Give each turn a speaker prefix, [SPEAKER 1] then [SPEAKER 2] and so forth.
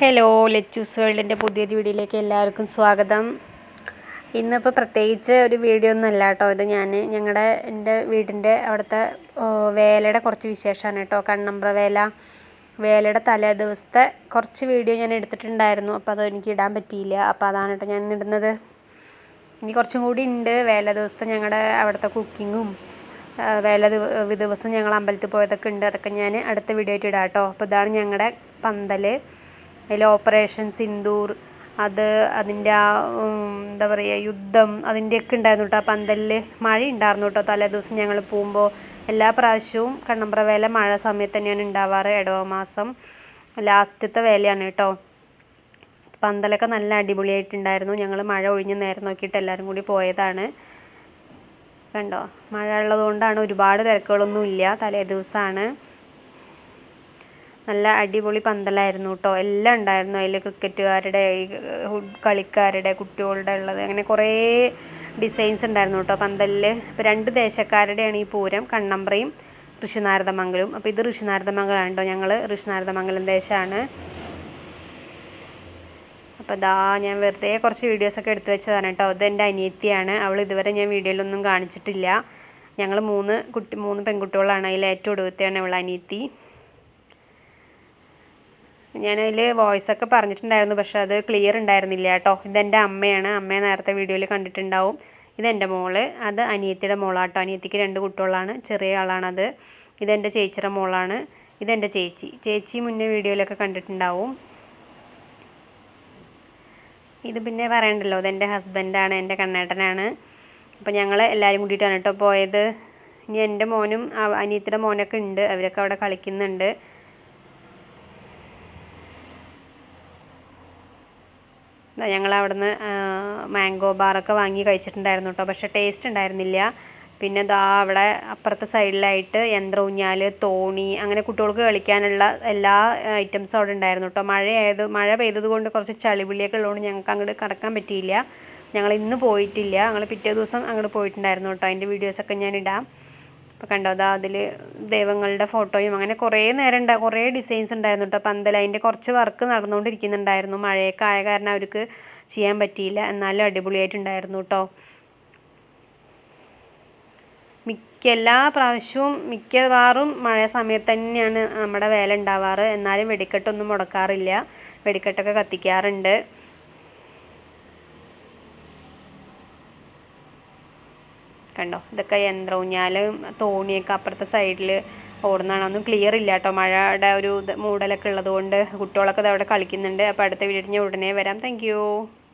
[SPEAKER 1] hello lettuce വേൾഡിൻ്റെ പുതിയൊരു വീഡിയോയിലേക്ക് എല്ലാവർക്കും സ്വാഗതം ഇന്നിപ്പോൾ പ്രത്യേകിച്ച് ഒരു വീഡിയോ ഒന്നും അല്ല കേട്ടോ ഇത് ഞാൻ ഞങ്ങളുടെ എൻ്റെ വീടിൻ്റെ അവിടുത്തെ വേലയുടെ കുറച്ച് വിശേഷമാണ് കേട്ടോ കണ്ണമ്പ്ര വേല വേലയുടെ തലേ ദിവസത്തെ കുറച്ച് വീഡിയോ ഞാൻ എടുത്തിട്ടുണ്ടായിരുന്നു അപ്പോൾ അത് എനിക്ക് ഇടാൻ പറ്റിയില്ല അപ്പോൾ അതാണ് കേട്ടോ ഞാൻ ഇടുന്നത് ഇനി കുറച്ചും കൂടി ഉണ്ട് വേല ദിവസത്തെ ഞങ്ങളുടെ അവിടുത്തെ കുക്കിങ്ങും വേല ദിവസം ഞങ്ങൾ അമ്പലത്തിൽ പോയതൊക്കെ ഉണ്ട് അതൊക്കെ ഞാൻ അടുത്ത വീഡിയോ ആയിട്ട് ഇടാം കേട്ടോ അപ്പോൾ ഇതാണ് ഞങ്ങളുടെ പന്തൽ അതിൽ ഓപ്പറേഷൻ സിന്ദൂർ അത് അതിൻ്റെ ആ എന്താ പറയുക യുദ്ധം അതിൻ്റെയൊക്കെ ഉണ്ടായിരുന്നു കേട്ടോ ആ പന്തലിൽ മഴ ഉണ്ടായിരുന്നു കേട്ടോ ദിവസം ഞങ്ങൾ പോകുമ്പോൾ എല്ലാ പ്രാവശ്യവും കണ്ണമ്പ്ര വേല മഴ സമയത്ത് തന്നെയാണ് ഉണ്ടാവാറ് ഇടവ മാസം ലാസ്റ്റത്തെ വേലയാണ് കേട്ടോ പന്തലൊക്കെ നല്ല അടിപൊളിയായിട്ടുണ്ടായിരുന്നു ഞങ്ങൾ മഴ ഒഴിഞ്ഞ് നേരം നോക്കിയിട്ട് എല്ലാവരും കൂടി പോയതാണ് കണ്ടോ മഴ ഉള്ളതുകൊണ്ടാണ് ഒരുപാട് തിരക്കുകളൊന്നുമില്ല തലേ ദിവസമാണ് നല്ല അടിപൊളി പന്തലായിരുന്നു കേട്ടോ എല്ലാം ഉണ്ടായിരുന്നു അതിൽ ക്രിക്കറ്റുകാരുടെ കളിക്കാരുടെ കുട്ടികളുടെ ഉള്ളത് അങ്ങനെ കുറേ ഡിസൈൻസ് ഉണ്ടായിരുന്നു കേട്ടോ പന്തലിൽ അപ്പോൾ രണ്ട് ദേശക്കാരുടെയാണ് ഈ പൂരം കണ്ണമ്പ്രയും ഋഷിനാരദമംഗലും അപ്പോൾ ഇത് ഋഷിനാരദമംഗലാണ് കേട്ടോ ഞങ്ങൾ ഋഷിനാരദമംഗലം ദേശമാണ് അപ്പോൾ ദാ ഞാൻ വെറുതെ കുറച്ച് വീഡിയോസൊക്കെ എടുത്തു വെച്ചതാണ് കേട്ടോ അത് എൻ്റെ അനിയത്തിയാണ് അവൾ ഇതുവരെ ഞാൻ വീഡിയോയിലൊന്നും കാണിച്ചിട്ടില്ല ഞങ്ങൾ മൂന്ന് കുട്ടി മൂന്ന് പെൺകുട്ടികളാണ് അതിൽ ഏറ്റവും ഒടുവത്തെയാണ് അവൾ അനിയത്തി ഞാനതിൽ ഒക്കെ പറഞ്ഞിട്ടുണ്ടായിരുന്നു പക്ഷേ അത് ക്ലിയർ ഉണ്ടായിരുന്നില്ല കേട്ടോ ഇതെൻ്റെ അമ്മയാണ് അമ്മയെ നേരത്തെ വീഡിയോയിൽ കണ്ടിട്ടുണ്ടാവും ഇതെൻ്റെ മോള് അത് അനിയത്തിയുടെ മോളാട്ടോ അനിയത്തിക്ക് രണ്ട് കുട്ടികളാണ് ചെറിയ ആളാണത് ഇതെൻ്റെ ചേച്ചിയുടെ മോളാണ് ഇതെൻ്റെ ചേച്ചി ചേച്ചി മുന്നേ വീഡിയോയിലൊക്കെ കണ്ടിട്ടുണ്ടാവും ഇത് പിന്നെ പറയണ്ടല്ലോ ഇതെൻ്റെ ഹസ്ബൻഡാണ് എൻ്റെ കണ്ണേട്ടനാണ് അപ്പോൾ ഞങ്ങൾ എല്ലാവരും കൂടിയിട്ടാണ് കേട്ടോ പോയത് ഇനി എൻ്റെ മോനും അനിയത്തിയുടെ മോനൊക്കെ ഉണ്ട് അവരൊക്കെ അവിടെ കളിക്കുന്നുണ്ട് ഞങ്ങൾ അവിടുന്ന് മാംഗോ ബാറൊക്കെ വാങ്ങി കഴിച്ചിട്ടുണ്ടായിരുന്നു കേട്ടോ പക്ഷേ ടേസ്റ്റ് ഉണ്ടായിരുന്നില്ല പിന്നെ ദാ അവിടെ അപ്പുറത്തെ സൈഡിലായിട്ട് യന്ത്ര ഊഞ്ഞാൽ തോണി അങ്ങനെ കുട്ടികൾക്ക് കളിക്കാനുള്ള എല്ലാ ഐറ്റംസും അവിടെ ഉണ്ടായിരുന്നു കേട്ടോ മഴയായത് മഴ പെയ്തത് കൊണ്ട് കുറച്ച് ചളിപുള്ളിയൊക്കെ ഉള്ളതുകൊണ്ട് ഞങ്ങൾക്ക് അങ്ങോട്ട് കടക്കാൻ പറ്റിയില്ല ഞങ്ങൾ ഇന്ന് പോയിട്ടില്ല ഞങ്ങൾ പിറ്റേ ദിവസം അങ്ങോട്ട് പോയിട്ടുണ്ടായിരുന്നു കേട്ടോ അതിൻ്റെ വീഡിയോസൊക്കെ ഞാനിടാം അപ്പോൾ കണ്ടോ അതാ അതിൽ ദൈവങ്ങളുടെ ഫോട്ടോയും അങ്ങനെ കുറേ നേരം ഉണ്ടാ കുറേ ഡിസൈൻസ് ഉണ്ടായിരുന്നു കേട്ടോ പന്തൽ അതിൻ്റെ കുറച്ച് വർക്ക് നടന്നുകൊണ്ടിരിക്കുന്നുണ്ടായിരുന്നു മഴയൊക്കെ ആയ കാരണം അവർക്ക് ചെയ്യാൻ പറ്റിയില്ല എന്നാലും അടിപൊളിയായിട്ടുണ്ടായിരുന്നു കേട്ടോ മിക്ക എല്ലാ പ്രാവശ്യവും മിക്കവാറും മഴ സമയത്ത് തന്നെയാണ് നമ്മുടെ വേല ഉണ്ടാവാറ് എന്നാലും വെടിക്കെട്ടൊന്നും മുടക്കാറില്ല വെടിക്കെട്ടൊക്കെ കത്തിക്കാറുണ്ട് കണ്ടോ ഇതൊക്കെ യന്ത്രൂഞ്ഞാലും തോണിയൊക്കെ അപ്പുറത്തെ സൈഡിൽ ഓടുന്നതാണ് ഒന്നും ക്ലിയർ ഇല്ല കേട്ടോ മഴയുടെ ഒരു മൂടലൊക്കെ ഉള്ളതുകൊണ്ട് കുട്ടികളൊക്കെ അവിടെ കളിക്കുന്നുണ്ട് അപ്പോൾ അടുത്ത വീഡിയോ ഉടനെ വരാം താങ്ക്